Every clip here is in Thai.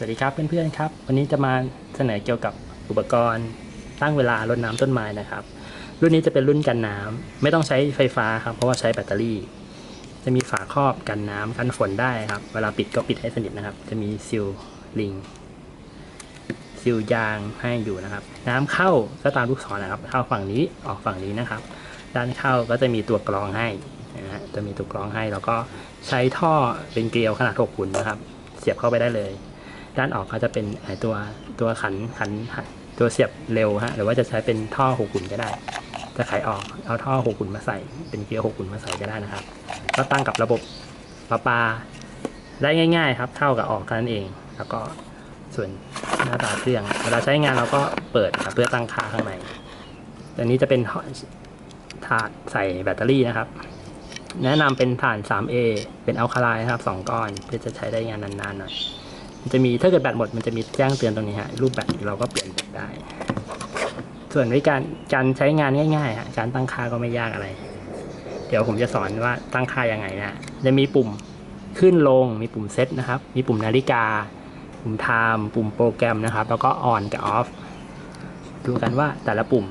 สวัสดีครับเพื่อนๆครับ วันนี้จะมาเสนอเกี่ยวกับอุปกรณ์ ตั้งเวลารดน้ำต้นไม้นะครับ รุ่นนี้จะเป็นรุ่นกันน้ำไม่ต้องใช้ไฟฟ้าครับ เพราะว่าใช้แบตเตอรี่ จะมีฝาครอบกันน้ำกันฝนได้ครับ เวลาปิดก็ปิดให้สนิทนะครับ จะมีซิลลิงซิลยางให้อยู่นะครับ น้ำเข้าก็ตามลูกศรนะครับ เข้าฝั่งนี้ออกฝั่งนี้นะครับ ด้านเข้าก็จะมีตัวกรองให้นะฮะจะมีตัวกรองให้แล้วก็ใช้ท่อเป็นเกลียวขนาด6หุ่นนะครับ เสียบเข้าไปได้เลย ด้านออกก็จะเป็นตัวตัวขันขันตัวเสียบเร็วฮะหรือว่าจะใช้เป็นท่อหกหุ่นก็ได้ จะไขออกเอาท่อหกหุ่นมาใส่ เป็นเกียร์หกหุ่นมาใส่ก็ได้นะครับ ก็ตั้งกับระบบประปาได้ง่าย ๆ ครับเข้ากับออกแค่นั้นเอง แล้วก็ส่วนหน้าตาเครื่องเวลาใช้งานเราก็เปิดเพื่อตั้งค่าข้างในตัวนี้จะเป็นถาดใส่แบตเตอรี่นะครับ แนะนำเป็นถ่าน 3A เป็นอัลคาไลน์นะครับสองก้อนเพื่อจะใช้ได้งานนานๆหน่อย มันจะมีถ้าเกิดแบตหมดมันจะมีแจ้งเตือนตรงนี้ฮะรูปแบตเราก็เปลี่ยนแบตได้ ส่วนวิธีการการใช้งานง่ายๆฮะการตั้งค่าก็ไม่ยากอะไร เดี๋ยวผมจะสอนว่าตั้งค่ายังไงนะจะมีปุ่มขึ้นลงมีปุ่มเซตนะครับ มีปุ่มนาฬิกา ปุ่มไทม์ปุ่มโปรแกรมนะครับ แล้วก็ออนกับออฟดูกันว่าแต่ละปุ่ม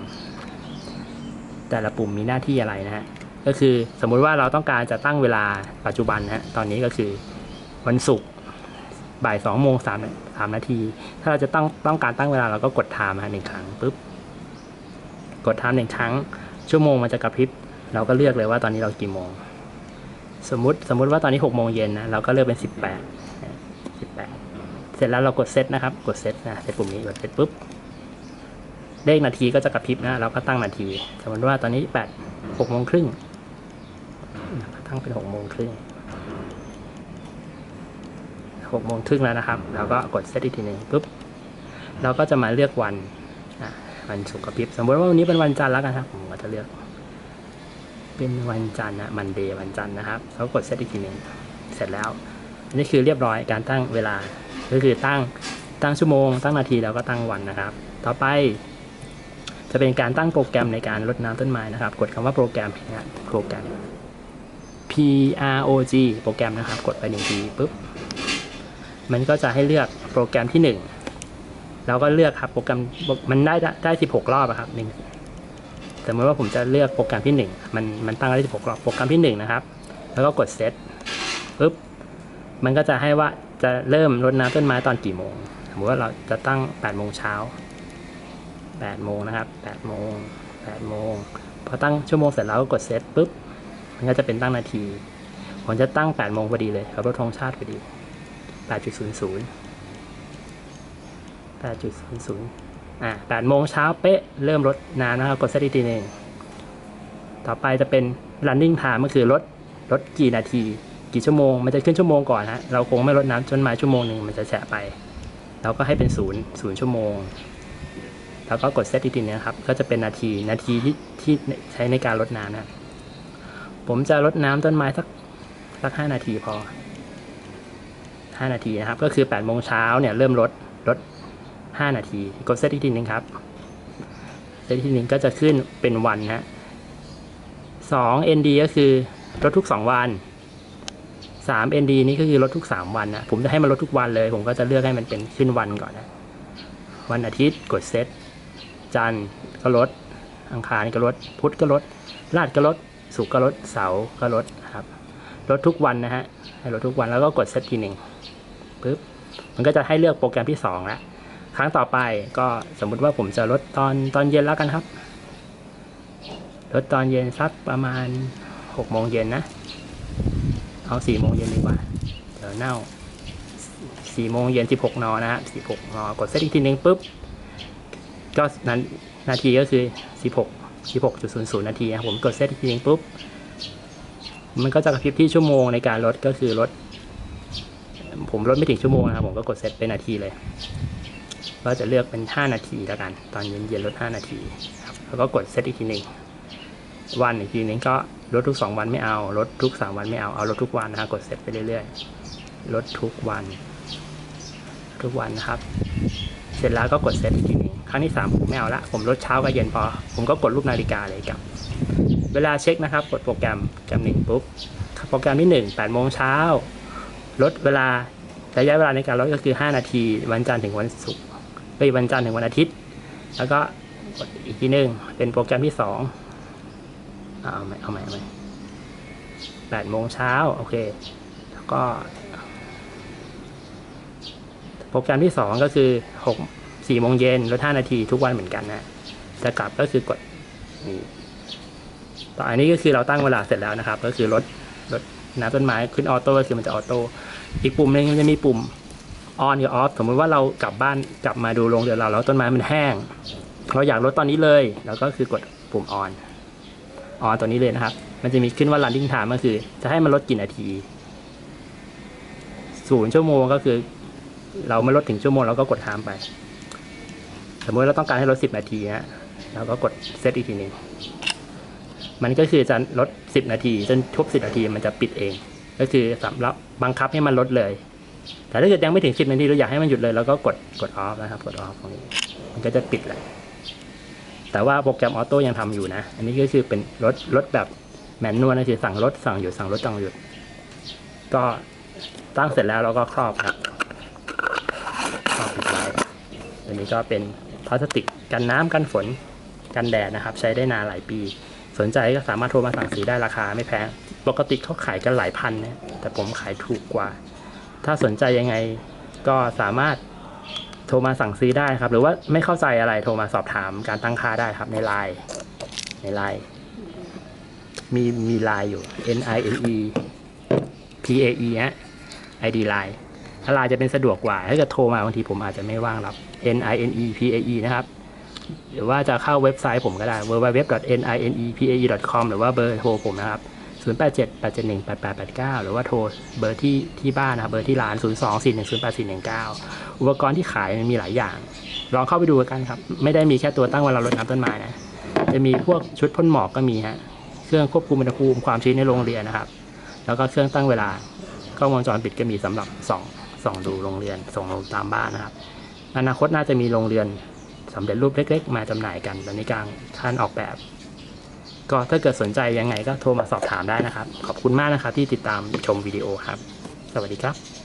แต่ละปุ่มมีหน้าที่อะไรนะฮะก็คือสมมุติว่าเราต้องการจะตั้งเวลาปัจจุบันนะฮะตอนนี้ก็คือวันศุกร์ บ่ายสองโมงสามสามนาที ถ้าเราจะต้องต้องการตั้งเวลาเราก็กดไทม์มาหนึ่งครั้งปุ๊บ กดไทม์หนึ่งครั้ง ชั่วโมงมันจะกระพริบ เราก็เลือกเลยว่าตอนนี้เรากี่โมง สมมติสมมุติว่าตอนนี้หกโมงเย็นนะ เราก็เลือกเป็นสิบแปดสิบแปดเสร็จแล้วเรากดเซตนะครับ กดเซตนะเซตปุ่มนี้กดเซตปุ๊บ เลขนาทีก็จะกระพริบนะ เราก็ตั้งนาที สมมติว่าตอนนี้แปดหกโมงครึ่งตั้งเป็นหกโมงครึ่ง หกโมงครึ่งแล้วนะครับเราก็กดเซตอีกทีหนึ่งปุ๊บเราก็จะมาเลือกวันอะวันศุกร์กระพริบสมมติว่าวันนี้เป็นวันจันทร์แล้วกันครับผมก็จะเลือก เป็นวันจันทร์นะมันเดย์วันจันทร์นะครับเขากดเซตอีกทีหนึ่งเสร็จแล้วอันนี้คือเรียบร้อยการตั้งเวลาก็คือตั้งตั้งชั่วโมง ตั้งนาทีแล้วก็ตั้งวันนะครับ ต่อไป จะเป็นการตั้งโปรแกรมในการรดน้ำต้นไม้นะครับ กดคำว่าโปรแกรมนะโปรแกรม P R O G โปรแกรมนะครับ กดไปหนึ่งทีปุ๊บ มันก็จะให้เลือกโปรแกรมที่หนึ่งเราก็เลือกครับโปรแกรมมันได้ได้สิบหกรอบอะครับหนึ่งสมมติว่าผมจะเลือกโปรแกรมที่หนึ่งมันมันตั้งได้16รอบโปรแกรมที่หนึ่งนะครับ แล้วก็กดเซตปุ๊บมันก็จะให้ว่าจะเริ่มรดน้ำต้นไม้ตอนกี่โมง สมมติว่าเราจะตั้ง8โมงเช้า8โมงนะครับ8โมง8โมงพอตั้งชั่วโมงเสร็จแล้วก็กดเซตปุ๊บมันก็จะเป็นตั้งนาที ผมจะตั้ง8โมงพอดีเลยครับรถธงชาติพอดี 8.00 8.00อ่า8โมงเช้าเป๊ะ เริ่มลดน้ำนะครับกดเซตอีกทีหนึ่งต่อไปจะเป็น running time ก็คือลดลดกี่นาที กี่ชั่วโมง มันจะขึ้นชั่วโมงก่อนฮะเราคงไม่ลดน้ำจนม้ชั่วโมงหนึ่งมันจะแฉะไป เราก็ให้เป็นศูนย์ศูนย์ชั่วโมง แล้วก็กดเซตอีกทีนึงครับ ก็จะเป็นนาทีนาทีที่ที่ใช้ในการลดน้ำนะผมจะลดน้ำต้นไม้สักสักห้านาทีพอ ห้านาทีนะครับ ก็คือแปดโมงเช้าเนี่ยเริ่มลดลด 5 นาที กดเซตอีกทีหนึ่งครับเซตอีกทีหนึ่งก็จะขึ้นเป็นวันฮะสอง ND ก็คือลดทุก 2 วันสาม ND นี่ก็คือลดทุก 3 วันนะผมจะให้มันลดทุกวันเลย ผมก็จะเลือกให้มันเป็นขึ้นวันก่อนนะวันอาทิตย์กดเซตจันทร์ก็ลด อังคารก็ลด พุธก็ลดราดก็ลดศุกร์ก็ลดเสาร์ก็ลดครับลดทุกวันนะฮะให้ลดทุกวันแล้วก็กดเซตทีหนึ่ง ปึ๊บมันก็จะให้เลือกโปรแกรมที่สองแล้วครั้งต่อไปก็สมมุติว่าผมจะลดตอนตอนเย็นแล้วกันครับ ลดตอนเย็นสักประมาณหกโมงเย็นนะ เอาสี่โมงเย็นดีกว่า เดี๋ยวเน่าสี่โมงเย็นสิบหกนะฮะสิบหกนกดเซตอีกทีนึงปุ๊บก็นั้นนาทีก็คือสิบหกสิบหกจุดศูนย์ศูนย์นาทีนะผมกดเซตอีกทีนึงปุ๊บ มันก็จะกระพริบที่ชั่วโมงในการลดก็คือลด ผมลดไม่ถึงชั่วโมงนะครับ ผมก็กดเซตเป็นนาทีเลยก็จะเลือกเป็น 5 นาทีแล้วกัน ตอนเย็นเย็นลด 5 นาทีครับแล้วก็กดเซตอีกทีหนึ่งวันอีกทีหนึงก็ลดทุก 2 วันไม่เอาลดทุก 3 วันไม่เอาเอาลดทุกวันนะฮะกดเซตไปเรื่อยๆลดทุกวัน ทุกวันนะครับ เสร็จแล้วก็กดเซตอีกทีหนึงครั้งที่ 3 ผมไม่เอาละผมลดเช้ากับเย็นพอ ผมก็กดรูปนาฬิกาเลยครับ เวลาเช็คนะครับ กดโปรแกรมโปรแกรมหนึ่งปุ๊บโปรแกรมที่1 8โมงเช้า ลดเวลาระยะเวลาในการลดก็คือ 5 นาที วันจันทร์ถึงวันศุกร์เอ้ยวันจันทร์ถึงวันอาทิตย์ แล้วก็อีกทีหนึ่งเป็นโปรแกรมที่สองเอาใหม่เอาใหม่เอาใหม่แปดโมงเช้าโอเค แล้วก็ โปรแกรมที่สองก็คือหกสี่โมงเย็นลดห้านาทีทุกวันเหมือนกันนะ จะกลับก็คือกดนี่ต่ออันนี้ก็คือเราตั้งเวลาเสร็จแล้วนะครับ ก็คือลดลด น้ำต้นไม้ขึ้นออโต้ก็คือมันจะออโต้อีกปุ่มหนึงมันจะมีปุ่มออนกับออฟสมมติว่าเรากลับบ้านกลับมาดูโรงเรือนเราแล้วต้นไม้มันแห้ง เราอยากลดตอนนี้เลย แล้วก็คือกดปุ่มออนออนตัวนี้เลยนะครับ มันจะมีขึ้นว่า running time ก็คือ จะให้มันลดกี่นาทีศูนย์ชั่วโมงก็คือ เราไม่ลดถึงชั่วโมงเราก็กดทามไป สมมติเราต้องการให้ลด10นาทีฮะเราก็กดเซตอีกทีหนึ่ง มันก็คือจะลด 10 นาที จนครบ10 นาทีมันจะปิดเอง ก็คือสำหรับบังคับให้มันลดเลย แต่ถ้าเกิดยังไม่ถึง 10 นาทีเราอยากให้มันหยุดเลยเราก็กดกดออฟนะครับกดออฟตรงนี้มันก็จะปิดเลย แต่ว่าโปรแกรมออโต้ยังทำอยู่นะ อันนี้ก็คือเป็นลดลดแบบแมนนวลนะคือสั่งลดสั่งหยุดสั่งลดสั่งหยุด ก็ตั้งเสร็จแล้วเราก็ครอบครับครอบปิดไว้อันนี้ก็เป็นพลาสติกกันน้ำกันฝนกันแดดนะครับ ใช้ได้นานหลายปี สนใจก็สามารถโทรมาสั่งซื้อได้ราคาไม่แพงปกติเขาขายกันหลายพันนะแต่ผมขายถูกกว่า ถ้าสนใจยังไงก็สามารถโทรมาสั่งซื้อได้ครับ หรือว่าไม่เข้าใจอะไรโทรมาสอบถามการตั้งค่าได้ครับในไลน์ในไลน์มีมีไลน์อยู่ N I N E P A E ฮะ ID ไลน์ถ้าไลน์จะเป็นสะดวกกว่า ถ้าเกิดโทรมาบางทีผมอาจจะไม่ว่างรับ N I N E P A E นะครับ หรือว่าจะเข้าเว็บไซต์ผมก็ได้ www.ninepa.com หรือว่าเบอร์โทรผมนะครับ 087 871 8889 หรือว่าโทรเบอร์ที่ที่บ้านนะครับ เบอร์ที่ร้าน 02-410-8419 อุปกรณ์ที่ขายมันมีหลายอย่าง ลองเข้าไปดูกันครับ ไม่ได้มีแค่ตัวตั้งเวลารดน้ำต้นไม้นะ จะมีพวกชุดพ่นหมอกก็มีฮะ เครื่องควบคุมอุณหภูมิความชื้นในโรงเรียนนะครับ แล้วก็เครื่องตั้งเวลากล้องวงจรปิดก็มีสำหรับส่องส่องดูโรงเรียนส่องตามบ้านนะครับ อนาคตน่าจะมีโรงเรียน สำเร็จรูปเล็ก ๆ มาจำหน่ายกันตอนนี้กลางท่านออกแบบ ก็ถ้าเกิดสนใจยังไงก็โทรมาสอบถามได้นะครับ ขอบคุณมากนะครับที่ติดตามชมวิดีโอครับ สวัสดีครับ